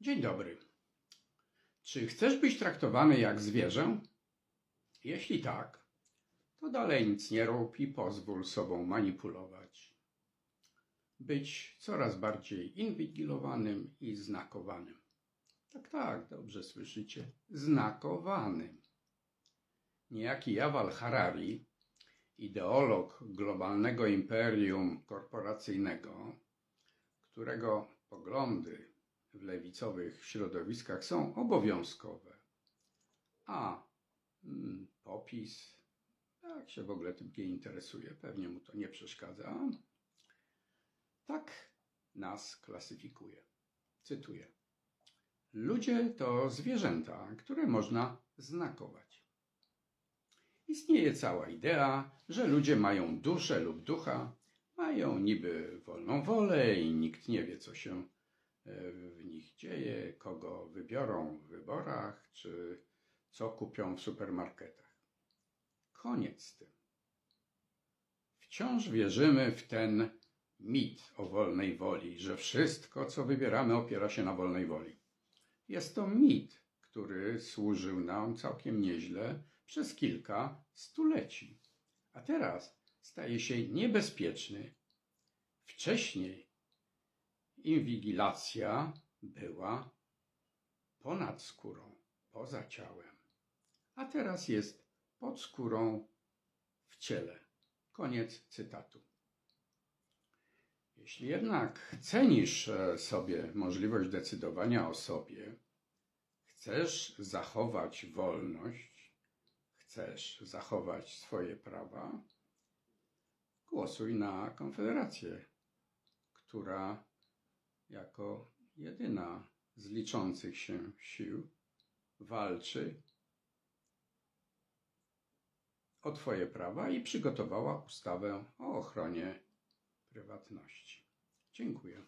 Dzień dobry. Czy chcesz być traktowany jak zwierzę? Jeśli tak, to dalej nic nie rób i pozwól sobą manipulować. Być coraz bardziej inwigilowanym i znakowanym. Tak, tak, dobrze słyszycie. Znakowanym. Niejaki Jawal Harari, ideolog globalnego imperium korporacyjnego, którego poglądy w lewicowych środowiskach są obowiązkowe. A mm, popis, jak się w ogóle tym nie interesuje, pewnie mu to nie przeszkadza. Tak nas klasyfikuje. Cytuję. Ludzie to zwierzęta, które można znakować. Istnieje cała idea, że ludzie mają duszę lub ducha, mają niby wolną wolę i nikt nie wie, co się w nich dzieje, kogo wybiorą w wyborach, czy co kupią w supermarketach. Koniec z tym. Wciąż wierzymy w ten mit o wolnej woli, że wszystko, co wybieramy, opiera się na wolnej woli. Jest to mit, który służył nam całkiem nieźle przez kilka stuleci, a teraz staje się niebezpieczny. Wcześniej inwigilacja była ponad skórą, poza ciałem, a teraz jest pod skórą w ciele. Koniec cytatu. Jeśli jednak cenisz e, sobie możliwość decydowania o sobie, chcesz zachować wolność, chcesz zachować swoje prawa, głosuj na Konfederację, która jako jedyna z liczących się sił walczy o Twoje prawa i przygotowała ustawę o ochronie prywatności. Dziękuję.